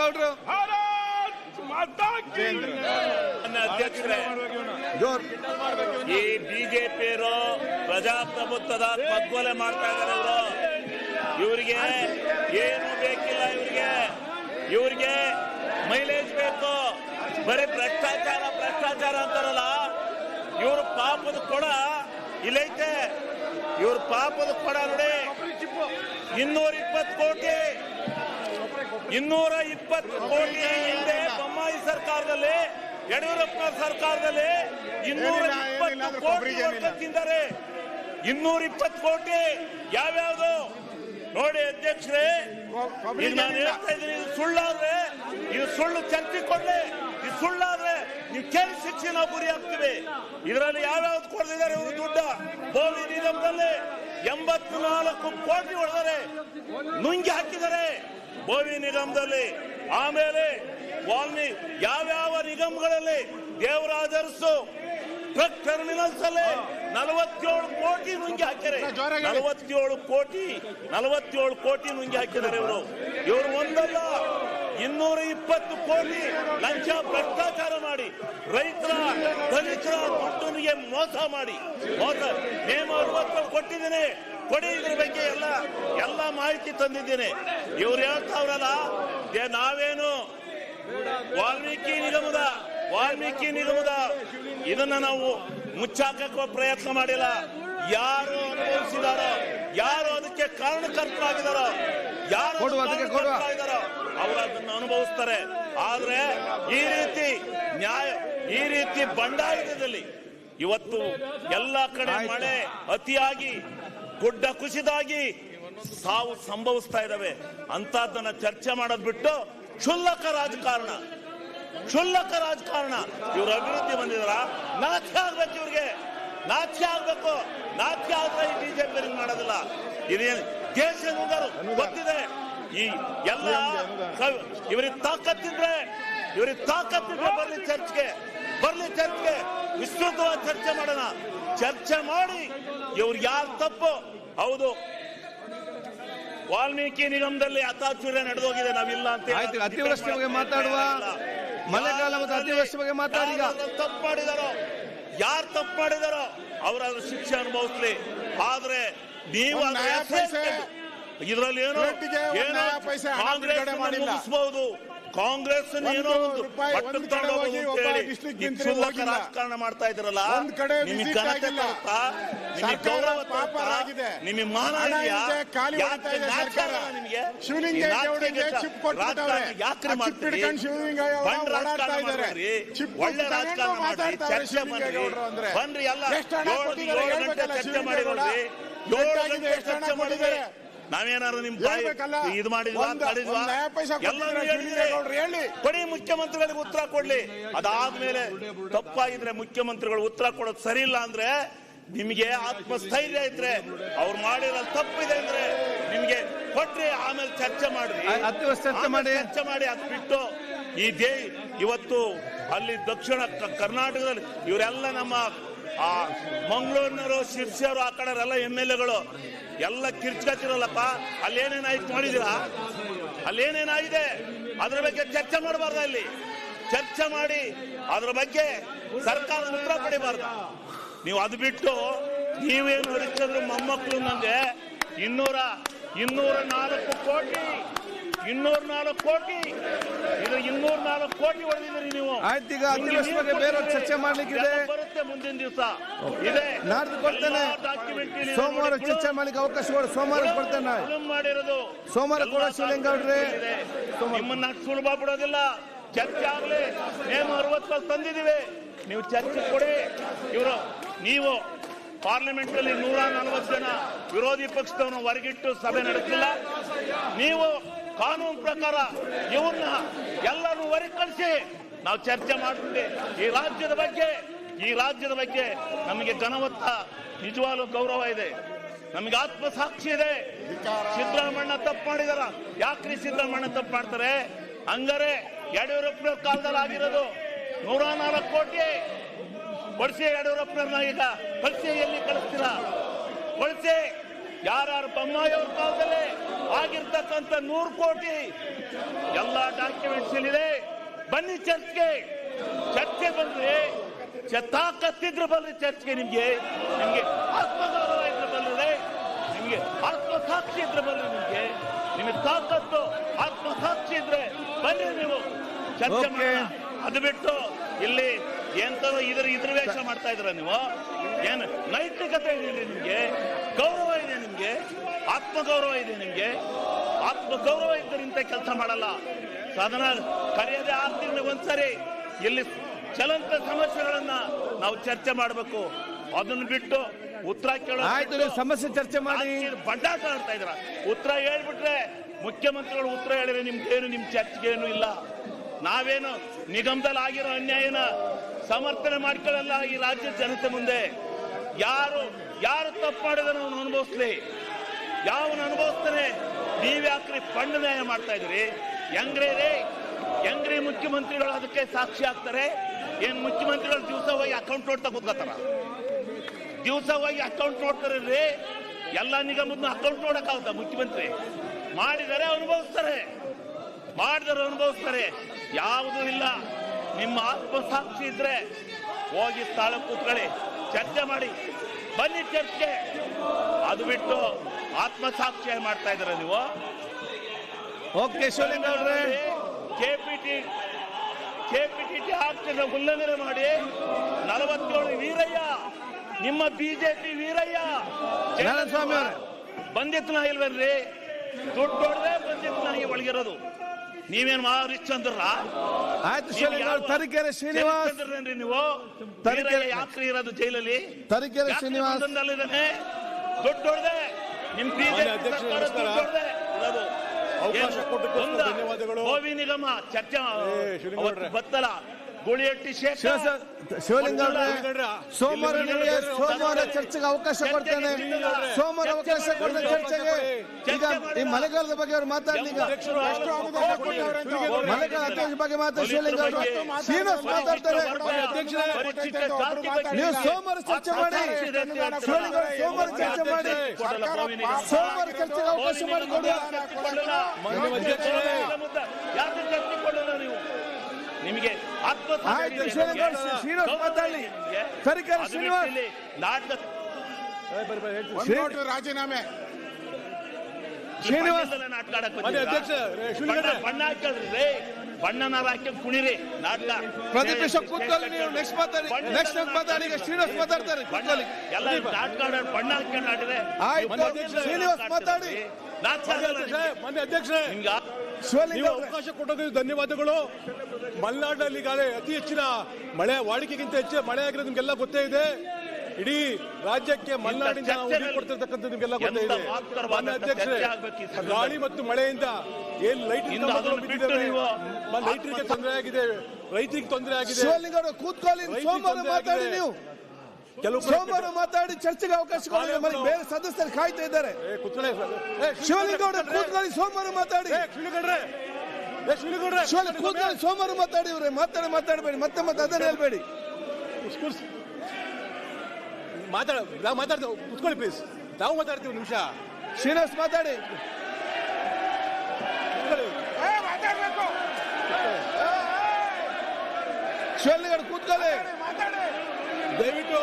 ಗೌಡ್ರು ಅಧ್ಯಕ್ಷರೇ ಈ ಬಿಜೆಪಿಯರು ಪ್ರಜಾಪ್ರಭುತ್ವದ ಪಗ್ಗೊಲೆ ಮಾಡ್ತಾ ಇದ್ದಾರೆ ಇವರು. ಇವರಿಗೆ ಏನು ಬೇಕಿಲ್ಲ ಇವರಿಗೆ. ಇವರಿಗೆ ಮೈಲೇಜ್ ಬೇಕು. ಬರೀ ಭ್ರಷ್ಟಾಚಾರ ಭ್ರಷ್ಟಾಚಾರ ಅಂತಾರಲ್ಲ. ಇವ್ರ ಪಾಪದ ಕೊಡ ಇಲ್ಲೈತೆ. ಇವ್ರ ಪಾಪದ ಕೊಡ ನೋಡಿ. ಇನ್ನೂರ ಇಪ್ಪತ್ತು ಕೋಟಿ ಇನ್ನೂರ ಇಪ್ಪತ್ತು ಕೋಟಿ ಹಿಂದೆ ಬೊಮ್ಮಾಯಿ ಸರ್ಕಾರದಲ್ಲಿ ಯಡಿಯೂರಪ್ಪ ಸರ್ಕಾರದಲ್ಲಿ ಇನ್ನೂರ ಇಪ್ಪತ್ತು ಕೋಟಿ ತಿಂತಾರೆ ಇನ್ನೂರ ಇಪ್ಪತ್ತು ಕೋಟಿ ಯಾವ್ಯಾವ್ದು? ನೋಡಿ ಅಧ್ಯಕ್ಷರೇ ನಾನು ಹೇಳ್ತಾ ಇದ್ದೀನಿ ಇದು ಸುಳ್ಳಾದ್ರೆ ಇದು ಸುಳ್ಳು ಚರ್ಚೆ ಕೊಡ್ಲಿ ಇದು ಸುಳ್ಳಾದ್ರೆ ನೀವು ಕೆಲ್ ಶಿಕ್ಷೆ ನಾವು ಗುರಿ ಹಾಕ್ತೀವಿ ಇದರಲ್ಲಿ ಯಾವ್ಯಾವ್ದು ಕೊಡ್ತಿದ್ದಾರೆ ಇವರು ದುಡ್ಡ. ಬೋವಿ ನಿಗಮದಲ್ಲಿ ಎಂಬತ್ನಾಲ್ಕು ಕೋಟಿ ಹೊಡೆದರೆ, ನುಂಗಿ ಹಾಕಿದ್ದಾರೆ ಬೋವಿ ನಿಗಮದಲ್ಲಿ. ಆಮೇಲೆ ವಾಲ್ಮಿ ಯಾವ್ಯಾವ ನಿಗಮಗಳಲ್ಲಿ ದೇವರಾಜರ್ಸು ಟ್ರಕ್ ಟರ್ಮಿನಲ್ಸ್ ಅಲ್ಲಿ ನಲವತ್ತೇಳು ಕೋಟಿ ನುಂಗಿ ಹಾಕಿದರೆ. ನಲವತ್ತೇಳು ಕೋಟಿ ನಲವತ್ತೇಳು ಕೋಟಿ ನುಂಗಿ ಹಾಕಿದ್ದಾರೆ ಇವರು. ಇವರು ಒಂದಲ್ಲ. ಇನ್ನೂರ ಇಪ್ಪತ್ತು ಕೋಟಿ ಲಂಚ ಭ್ರಷ್ಟಾಚಾರ ಮಾಡಿ ರೈತರ ದಲಿತರ ದುಡ್ಡನಿಗೆ ಮೋಸ ಮಾಡಿ. ಮೋಸ ನೇಮ ಅರವತ್ತೇಳು ಕೊಟ್ಟಿದ್ದೇನೆ. ಕೊಡಿ ಇದ್ರ ಬಗ್ಗೆ ಎಲ್ಲ ಎಲ್ಲ ಮಾಹಿತಿ ತಂದಿದ್ದೇನೆ. ಇವ್ರು ಹೇಳ್ತಾವ್ರಲ್ಲ ನಾವೇನು ವಾಲ್ಮೀಕಿ ನಿಗಮದ ವಾಲ್ಮೀಕಿ ನಿಗಮದ ಇದನ್ನ ನಾವು ಮುಚ್ಚಾಕಕ್ಕೆ ಪ್ರಯತ್ನ ಮಾಡಿಲ್ಲ. ಯಾರು ಅನುಭವಿಸಿದಾರೋ ಯಾರು ಅದಕ್ಕೆ ಕಾರಣಕರ್ತರಾಗಿದಾರೋ ಯಾರು ಅವರು ಅದನ್ನ ಅನುಭವಿಸ್ತಾರೆ. ಆದ್ರೆ ಈ ರೀತಿ ನ್ಯಾಯ ಈ ರೀತಿ ಬಂಡಾಯದಲ್ಲಿ ಇವತ್ತು ಎಲ್ಲ ಕಡೆ ಮಳೆ ಅತಿಯಾಗಿ ಗುಡ್ಡ ಕುಸಿದಾಗಿ ಸಾವು ಸಂಭವಿಸ್ತಾ ಇದಾವೆ. ಅಂತದನ್ನ ಚರ್ಚೆ ಮಾಡೋದ್ ಬಿಟ್ಟು ಕ್ಷುಲ್ಲಕ ರಾಜಕಾರಣ ಕ್ಷುಲ್ಲಕ ರಾಜಕಾರಣ. ಇವ್ರ ಅಭಿವೃದ್ಧಿ ಬಂದಿದಾರ ನಾಚಿಕೆ ಆಗ್ಬೇಕು ಇವ್ರಿಗೆ. ನಾಚಿಕೆ ಆಗ್ಬೇಕು. ನಾಚಿಕೆ ಆದ್ರೆ ಈ ಬಿಜೆಪಿ ಮಾಡೋದಿಲ್ಲ. ಇದೇನು ದೇಶದ ಗೊತ್ತಿದೆ. ಈ ಎಲ್ಲ ಇವರಿಗೆ ತಾಕತ್ತಿದ್ರೆ ಇವರಿಗೆ ತಾಕತ್ತಿದ್ರೆ ಬರ್ಲಿ ಚರ್ಚ್ಗೆ ಬರ್ಲಿ ಚರ್ಚ್ಗೆ ವಿಸ್ತೃತವಾಗಿ ಚರ್ಚೆ ಮಾಡೋಣ. ಚರ್ಚೆ ಮಾಡಿ ಇವ್ರು ಯಾರು ತಪ್ಪು? ಹೌದು. ವಾಲ್ಮೀಕಿ ನಿಗಮದಲ್ಲಿ ಅತಾಚುರ್ಯ ನಡೆದೋಗಿದೆ ನಾವಿಲ್ಲ ಅಂತ ಅತಿವೃಷ್ಟಿ ಬಗ್ಗೆ ಮಾತಾಡುವ. ಮಳೆಗಾಲ ಮತ್ತು ಅತಿವೃಷ್ಟಿ ಬಗ್ಗೆ ಮಾತಾಡಿ ತಪ್ಪು ಮಾಡಿದಾರೋ ಯಾರು ತಪ್ಪು ಮಾಡಿದಾರೋ ಅವರ ಶಿಕ್ಷೆ ಅನುಭವಿಸ್ಲಿ. ಆದ್ರೆ ನೀವು ಇದ್ರಲ್ಲಿ ಏನೋ. ಮುಗಿಸ್ಬಹುದು ಕಾಂಗ್ರೆಸ್ ಏನೋ ಒಂದು. ರಾಜಕಾರಣ ಮಾಡ್ತಾ ಇದ್ರಲ್ಲ ನಿಮಗೆ ಘನತೆ ಆಗಿಲ್ಲ. ನಿಮಗೆ ಗೌರವ. ನಿಮಗೆ ಮಾನ. ನಿಮಗೆ. ಯಾಕ್ರಿ ಮಾಡ್ತೀರಿ ಬಂದ್ ರಾಜಕಾರಣ. ಮಾಡ್ರಿ ಒಳ್ಳೆ ರಾಜಕಾರಣ ಮಾಡ್ರಿ ಚರ್ಚೆ ಮಾಡ್ರಿ. ಬನ್ರಿ ಎಲ್ಲ ಏಳು ಗಂಟೆ ಚರ್ಚೆ ಏಳು ಗಂಟೆ ಚರ್ಚೆ ಮಾಡಿದ್ರೆ? ನಾವೇನಾದ್ರು ನಿಮ್. ಇದು ಮಾಡಿದ್ವಾ ಎಲ್ಲರೂ ಹೇಳಿ. ಕೊಡಿ ಮುಖ್ಯಮಂತ್ರಿಗಳಿಗೆ ಉತ್ತರ ಕೊಡ್ಲಿ. ಅದಾದ್ಮೇಲೆ ತಪ್ಪಾಗಿದ್ರೆ ಮುಖ್ಯಮಂತ್ರಿಗಳು ಉತ್ತರ ಕೊಡೋದು ಸರಿ ಇಲ್ಲ ಅಂದ್ರೆ ನಿಮಗೆ ಆತ್ಮಸ್ಥೈರ್ಯ ಇದ್ರೆ ಅವ್ರು ಮಾಡಿರೋ ತಪ್ಪಿದೆ ಅಂದ್ರೆ ನಿಮ್ಗೆ ಕೊಟ್ರಿ ಆಮೇಲೆ ಚರ್ಚೆ ಮಾಡ್ರಿ. ಚರ್ಚೆ ಮಾಡಿ. ಅದ್ ಬಿಟ್ಟು ಈ ದೇ ಇವತ್ತು ಅಲ್ಲಿ ದಕ್ಷಿಣ ಕರ್ನಾಟಕದಲ್ಲಿ ಇವರೆಲ್ಲ ನಮ್ಮ ಆ ಮಂಗಳೂರಿನವರು, ಶಿರ್ಸಿಯವರು, ಆ ಕಡೆಯವರೆಲ್ಲ ಎಂ ಎಲ್ ಎಗಳು. ಎಲ್ಲ ಕಿರ್ಚ್ಕತ್ತಿರಲ್ಲಪ್ಪ ಅಲ್ಲೇನೇನಾಯ್ತು ನೋಡಿದಿರಾ ಅಲ್ಲಿ ಏನೇನಾಗಿದೆ ಅದ್ರ ಬಗ್ಗೆ ಚರ್ಚೆ ಮಾಡಬಾರ್ದು ಅಲ್ಲಿ ಚರ್ಚೆ ಮಾಡಿ ಅದ್ರ ಬಗ್ಗೆ ಸರ್ಕಾರ ಉತ್ತರ ಪಡಿಬಾರ್ದ. ನೀವು ಅದು ಬಿಟ್ಟು ನೀವೇನು ಹರಿಸಿದ್ರು ಮೊಮ್ಮಕ್ಕಳು ನನಗೆ ಇನ್ನೂರ ಇನ್ನೂರ ನಾಲ್ಕು ಕೋಟಿ ಇನ್ನೂರ ನಾಲ್ಕು ಕೋಟಿ. ಇದು ಇನ್ನೂರ ನಾಲ್ಕು ಕೋಟಿ ಹೊಡೆದಿದ್ದೀರಿ ನೀವು. ಆಯ್ತು, ಈಗ ಅತಿವೃಷ್ಟಿ ಬಗ್ಗೆ ಬೇರೆ ಚರ್ಚೆ ಮಾಡ್ಲಿಕ್ಕಿದೆ. ಬರುತ್ತೆ ಮುಂದಿನ ದಿವಸ. ಇದೆ. ನಾಡ್ದು ಕೊಡ್ತೇನೆ. ಸೋಮವಾರ ಚರ್ಚೆ ಮಾಡ್ಲಿಕ್ಕೆ ಅವಕಾಶ ಕೊಡು. ಸೋಮವಾರ ಕೊಡ್ತೇನೆ. ಮಾಡಿರೋದು. ಸೋಮವಾರ ಕೂಡ ಶಿವಲಿಂಗೌಡ್ರೆ. ಇದೆ. ನಿಮ್ಮನ್ನ ಸುಲಭ ಬಿಡೋದಿಲ್ಲ. ಚರ್ಚೆ ಆಗ್ಲಿ. ನೇಮ ಅರವತ್ತಲ್ಲಿ ತಂದಿದ್ದೀವಿ. ನೀವು ಚರ್ಚೆ ಕೊಡಿ. ಇವರು ನೀವು ಪಾರ್ಲಿಮೆಂಟ್ ಅಲ್ಲಿ ನೂರ ನಲವತ್ತು ಜನ ವಿರೋಧಿ ಪಕ್ಷದವನು ಹೊರಗಿಟ್ಟು ಸಭೆ ನಡೆಸಿಲ್ಲ. ನೀವು ಕಾನೂನು ಪ್ರಕಾರ ಇವನ್ನ ಎಲ್ಲರೂ ಕಳಿಸಿ ನಾವು ಚರ್ಚೆ ಮಾಡ್ತೀವಿ ಈ ರಾಜ್ಯದ ಬಗ್ಗೆ ಈ ರಾಜ್ಯದ ಬಗ್ಗೆ ನಮಗೆ ಘನವತ್ತ ನಿಜವಾಗ್ಲೂ ಗೌರವ ಇದೆ. ನಮಗೆ ಆತ್ಮಸಾಕ್ಷಿ ಇದೆ. ಸಿದ್ದರಾಮಣ್ಣ ತಪ್ಪು ಮಾಡಿದಾರ. ಯಾಕ್ರಿ ಸಿದ್ದರಾಮಣ್ಣ ತಪ್ಪು ಮಾಡ್ತಾರೆ? ಹಂಗಾರೆ ಯಡಿಯೂರಪ್ಪ ಕಾಲದಲ್ಲಿ ಆಗಿರೋದು ನೂರ ನಾಲ್ಕು ಕೋಟಿ. ಕೊಡಿಸಿ ಯಡಿಯೂರಪ್ಪನವ್ರನ್ನ ಈಗ ಕಳಿಸಿ ಎಲ್ಲಿ ಕಳಿಸ್ತೀರಾ? ಕೊಡಿಸಿ ಯಾರ್ಯಾರು ಬೊಮ್ಮಾಯಿ ಅವ್ರ ಕಾಲದಲ್ಲಿ ಆಗಿರ್ತಕ್ಕಂಥ ನೂರು ಕೋಟಿ ಎಲ್ಲ ಬನ್ನಿ ಚರ್ಚ್ಗೆ. ಚರ್ಚೆ ಬಂದ್ರೆ ಚ- ತಾಕತ್ತಿದ್ರೆ ಬಲ್ರಿ ಚರ್ಚ್ಗೆ ನಿಮ್ಗೆ ನಿಮ್ಗೆ ಆತ್ಮಗೌರವ ಇದ್ರೆ ಬಲ್ರಿ ನಿಮ್ಗೆ ಆತ್ಮಸಾಕ್ಷಿ ಇದ್ರೆ ಬಲ್ರಿ ನಿಮ್ಗೆ ನಿಮಗೆ ತಾಕತ್ತು ಆತ್ಮಸಾಕ್ಷಿ ಇದ್ರೆ ಬನ್ನಿ ನೀವು ಚರ್ಚೆ Okay. ಅದು ಬಿಟ್ಟು ಇಲ್ಲಿ ಎಂತದ ಇದ್ರ ಇದ್ರ ವೇಷ ಮಾಡ್ತಾ ಇದ್ರ ನೀವು? ಏನು ನೈತಿಕತೆ ಇದೆ ನಿಮ್ಗೆ ಗೌರವ ಇದೆ ನಿಮ್ಗೆ? ಆತ್ಮಗೌರವ ಇದೆ ನಿಮ್ಗೆ. ಆತ್ಮಗೌರವ ಇದ್ದರೆ ಇಂಥ ಕೆಲಸ ಮಾಡಲ್ಲ. ಸಾಧನ ಕರೆಯದೆ ಆರು ತಿಂಗಳಿಗೆ ಒಂದ್ಸರಿ ಇಲ್ಲಿ ಚಲಂತ ಸಮಸ್ಯೆಗಳನ್ನ ನಾವು ಚರ್ಚೆ ಮಾಡಬೇಕು. ಅದನ್ನು ಬಿಟ್ಟು ಉತ್ತರ ಕೇಳೋ ಸಮಸ್ಯೆ ಚರ್ಚೆ ಮಾಡಿ. ಬಂಡಾಟ ಆಡ್ತಾ ಇದ್ರ ಉತ್ತರ ಹೇಳ್ಬಿಟ್ರೆ ಮುಖ್ಯಮಂತ್ರಿಗಳು ಉತ್ತರ ಹೇಳಿದ್ರೆ ನಿಮ್ಗೇನು ನಿಮ್ ಚರ್ಚೆಗೇನು ಇಲ್ಲ. ನಾವೇನು ನಿಗಮದಲ್ಲಿ ಆಗಿರೋ ಅನ್ಯಾಯನ ಸಮರ್ಥನೆ ಮಾಡ್ಕೊಳ್ಳಲ್ಲ ಈ ರಾಜ್ಯದ ಜನತೆ ಮುಂದೆ. ಯಾರು ಯಾರು ತಪ್ಪು ಮಾಡಿದ್ರೆ ಅವನು ಅನುಭವಿಸ್ಲಿ. ಯಾವನು ಅನುಭವಿಸ್ತಾನೆ? ನೀವ್ಯಾಕ್ರಿ ಫಂಡ್ ನ್ಯಾಯ ಮಾಡ್ತಾ ಇದ್ರಿ ಹೆಂಗ್ರಿ ಹೆಂಗ್ರಿ ಮುಖ್ಯಮಂತ್ರಿಗಳು ಅದಕ್ಕೆ ಸಾಕ್ಷಿ ಆಗ್ತಾರೆ? ಏನ್ ಮುಖ್ಯಮಂತ್ರಿಗಳು ದಿವಸ ಹೋಗಿ ಅಕೌಂಟ್ ನೋಡ್ತಾ ಕೂತ್ಕೋತಾರ? ದಿವಸ ಹೋಗಿ ಅಕೌಂಟ್ ನೋಡ್ತಾರೆ ರೀ. ಎಲ್ಲ ನಿಗಮದ ಅಕೌಂಟ್ ನೋಡಕ್ಕಾಗುತ್ತ ಮುಖ್ಯಮಂತ್ರಿ. ಮಾಡಿದರೆ ಅನುಭವಿಸ್ತಾರೆ. ಮಾಡಿದರೆ ಅನುಭವಿಸ್ತಾರೆ. ಯಾವುದೂ ಇಲ್ಲ. ನಿಮ್ಮ ಆತ್ಮಸಾಕ್ಷಿ ಇದ್ರೆ ಹೋಗಿ ಸ್ಥಳ ಕೂತ್ಕೊಳ್ಳಿ. ಚರ್ಚೆ ಮಾಡಿ. ಬನ್ನಿ ಚರ್ಚೆ ಅದು ಬಿಟ್ಟು ಆತ್ಮಸಾಕ್ಷಿ ಮಾಡ್ತಾ ಇದ್ರ ನೀವು? ಓಕೆ ಶಿವಲಿಂಗೌಡ್ರೆ ಕೆಪಿಟಿ ಕೆಪಿಟಿ ಆಕ್ಟಿನ ಉಲ್ಲಂಘನೆ ಮಾಡಿ ನಲವತ್ತೇಳು ವೀರಯ್ಯ ನಿಮ್ಮ ಬಿಜೆಪಿ ವೀರಯ್ಯ. ಅವರೇ. ಬಂದಿತ್ತು ನಾ ಇಲ್ವೇನ್ರಿ? ದುಡ್ಡು ಹೊಡೆದೇ ಬಂದಿತ್ತು ನನಗೆ ಒಳಗಿರೋದು. ನೀವೇನ್ ಮಹಾರಿಶ್ಚಂದ್ರ ಆಯ್ತು ಶಿವಲಿಂಗೌಡ ತರೀಕೆರೆ ಶ್ರೀನಿವಾಸ್ ನೀವು ತರೀಕೆರೆ- ಯಾಕ್ರಿ ಇರೋದು ಜೈಲಲ್ಲಿ ತರೀಕೆರೆ ಯಾಕ್ರಿ ಶ್ರೀನಿವಾಸ್ ಬಂಧನದಲ್ಲಿದ್ದಾನೆ? ದುಡ್ಡು ಹೊಡೆದೆ ನಿಮ್ ಅದು ಅಧ್ಯಕ್ಷರೇ, ಸರ್ಕಾರ ದುಡ್ಡು ನಮಸ್ಕಾರ. ಹೊಡ್ದೆ ಇರೋದು. ಅವಕಾಶ ಏನು? ಕೊಟ್ಟದ್ದಕ್ಕೆ ಒಂದ ಧನ್ಯವಾದಗಳು. ಗೋವಿ ನಿಗಮ ಚರ್ಚೆ. ಅವತ್ತು ಶಿವಲಿಂಗೌಡ್ರೆ ಶಿವಲಿಂಗೌಡ್ರೆ. ಸೋಮವಾರ ನಿಮಗೆ ಸೋಮವಾರ ಚರ್ಚೆಗೆ ಅವಕಾಶ ಕೊಡ್ತೇನೆ. ಸೋಮವಾರ ಅವಕಾಶ ಕೊಡ್ತೇನೆ ಚರ್ಚೆಗೆ. ಈಗ ಈ ಮಳೆಗಾಲದ ಬಗ್ಗೆ ಅವರು ಮಾತಾಡಲಿ ಈಗ. ಮಳೆಗಾಲ ಅಧ್ಯಕ್ಷ ಬಗ್ಗೆ ಮಾತಾಡಿ. ಶಿವಲಿಂಗೌಡ್ರೆ ಶ್ರೀನಿವಾಸ್ ಮಾತಾಡ್ತಾರೆ. ನೀವು ಸೋಮವಾರ ಚರ್ಚೆ ಮಾಡಿ. ಶಿವಲಿಂಗ ಸೋಮವಾರ ಚರ್ಚೆ ಮಾಡಿ. ಸೋಮವಾರ ಚರ್ಚೆಗೆ ಅವಕಾಶ ಮಾಡಿ ಕೊಡಿ ಯಾಕೆ ಚರ್ಚೆ ಕೊಡಲ್ಲ ನೀವು ನಿಮಗೆ ಆಯ್ತು, ಶ್ರೀನಿವಾಸ್, ಶ್ರೀನಿವಾಸ್ ಮಾತಾಡ್ಲಿ. ತರೀಕೆರೆ ಶ್ರೀನಿವಾಸ್. ರಾಜೀನಾಮೆ. ಶ್ರೀನಿವಾಸ್. ಅಧ್ಯಕ್ಷ. ಬಣ್ಣ ಹಾಕಲ್ರಿ ಹಾಕಿ ಕುಣಿರಿ ನಾಟಕ. ಪ್ರತಿಪಕ್ಷ ಕೂತ್ಕೊಳ್ಳಿ ನೀವು ನೆಕ್ಸ್ಟ್ ಮಾತಾಡಿ ನೆಕ್ಸ್ಟ್ ಮಾತಾಡಿ ಈಗ ಶ್ರೀನಿವಾಸ್ ಮಾತಾಡ್ತಾರೆ ಬಣ್ಣ ಕೂತ್ಕೊಳ್ಳಿ ಎಲ್ಲ ನಾಟಕ ಬಣ್ಣ ಹಾಕೊಂಡು ಆಡಿದ್ರೆ ಆಯ್ತು, ಶ್ರೀನಿವಾಸ್ ಮಾತಾಡಿ. ಮನೆ ಅಧ್ಯಕ್ಷ ಆಗಲ್ಲ ನೀವು ಅವಕಾಶ ಕೊಟ್ಟದ್ದು ಧನ್ಯವಾದಗಳು. ಮಲೆನಾಡಿನಲ್ಲಿ ಈಗಾಗಲೇ ಅತಿ ಹೆಚ್ಚಿನ ಮಳೆ ವಾಡಿಕೆಗಿಂತ ಹೆಚ್ಚು ಮಳೆ ಆಗಿರೋದು ನಿಮ್ಗೆಲ್ಲ ಗೊತ್ತೇ ಇದೆ. ಇಡೀ ರಾಜ್ಯಕ್ಕೆ ಮಲೆನಾಡಿನ ಜನ ನೀರು ಕೊಡ್ತಿರ್ತಕ್ಕಂಥ ನಿಮ್ಗೆಲ್ಲ ಗೊತ್ತೇ ಇದೆ. ಮಾನ್ಯ ಅಧ್ಯಕ್ಷರೇ. ಗಾಳಿ ಮತ್ತು ಮಳೆಯಿಂದ ಏನ್ ಲೈಟ್ ಲೈಟ್ರಿಗೆ ತೊಂದರೆ ಆಗಿದೆ ರೈತರಿಗೆ ತೊಂದರೆ ಆಗಿದೆ. ಕೂತ್ಕೊಳ್ಳಿ ಮಾತಾಡಿ ನೀವು. ಕೆಲವು ಸೋಮವಾರ ಮಾತಾಡಿ ಚರ್ಚೆಗೆ ಅವಕಾಶ ಕೊಡಿ. ಬೇರೆ ಸದಸ್ಯರು ಕಾಯ್ತಾ ಇದ್ದಾರೆ. ಶಿವಲಿಂಗೌಡ ಕೂತ್ಕೊಳ್ಳಿ ಸೋಮವಾರ ಮಾತಾಡಿ. ಕೂತ್ಕೊಳ್ಳಿ ಸೋಮವಾರ ಮಾತಾಡಿ ಇವ್ರೆ ಮಾತಾಡಿ ಮಾತಾಡಬೇಡಿ. ಮತ್ತೆ ಮತ್ತೆ ಅದನ್ನ ಹೇಳ್ಬೇಡಿ. ಮಾತಾಡ ನಾವು ಮಾತಾಡ್ತೇವೆ ಕುತ್ಕೊಳ್ಳಿ ಪ್ಲೀಸ್ ನಾವು ಮಾತಾಡ್ತೀವಿ ಒಂದು ನಿಮಿಷ. ಶ್ರೀನಿವಾಸ್ ಮಾತಾಡಿ. ಶಿವಲಿಂಗೌಡ ಕೂತ್ಕೊಳ್ಳಿ. ದಯವಿಟ್ಟು